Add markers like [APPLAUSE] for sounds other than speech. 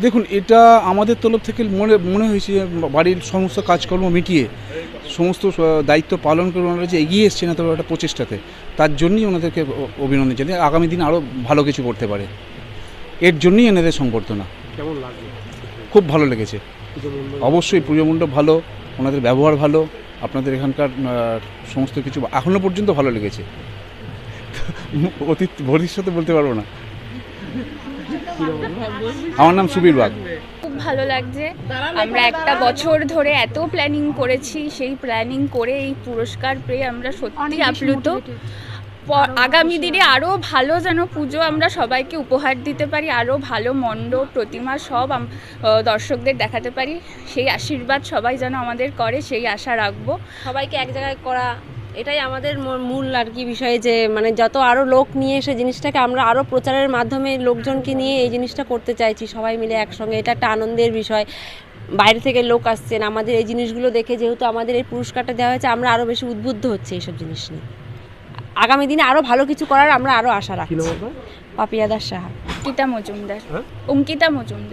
দেখুন এটা আমাদের তরফ থেকে মনে মনে হয়েছে বাড়ির সমস্ত কাজকর্ম মিটিয়ে সমস্ত দায়িত্ব পালন করে ওনারা যে এগিয়ে এসছে না তবে একটা প্রচেষ্টাতে তার জন্যই ওনাদেরকে অভিনন্দন জানাই। আগামী দিন আরও ভালো কিছু করতে পারে। এর জন্যই এনাদের সংবর্ধনা। কেমন লাগবে খুব ভালো লেগেছে। অবশ্যই পুজো মণ্ডপ ভালো ওনাদের ব্যবহার ভালো আপনাদের এখানকার সমস্ত কিছু এখনও পর্যন্ত ভালো লেগেছে। [LAUGHS] অতীত ভবিষ্যতে বলতে পারব না। আমার নাম সুবীর বাগ। খুব ভালো লাগছে। আমরা একটা বছর ধরে এত প্ল্যানিং করেছি সেই প্ল্যানিং করে এই পুরস্কার পেয়ে আমরা সত্যি আপ্লুত। আগামী দিনে আরও ভালো যেন পুজো আমরা সবাইকে উপহার দিতে পারি আরও ভালো মণ্ডপ প্রতিমা সব দর্শকদের দেখাতে পারি। সেই আশীর্বাদ সবাই যেন আমাদের করে সেই আশা রাখব। সবাইকে এক জায়গায় করা এটাই আমাদের মূল আর কি বিষয় যে মানে যত আরও লোক নিয়ে এসে জিনিসটাকে আমরা আরও প্রচারের মাধ্যমে লোকজনকে নিয়ে এই জিনিসটা করতে চাইছি সবাই মিলে একসঙ্গে। এটা একটা আনন্দের বিষয়। বাইরে থেকে লোক আসছেন আমাদের এই জিনিসগুলো দেখে যেহেতু আমাদের এই পুরস্কারটা দেওয়া হয়েছে আমরা আরও বেশি উদ্বুদ্ধ হচ্ছে এইসব জিনিস নিয়ে। আগামী দিনে আরও ভালো কিছু করার আমরা আরও আশা কি রাখছি পাপিয়া দাস সাহা। অঙ্কিতা মজুমদার। হ্যাঁ? অঙ্কিতা মজুমদার।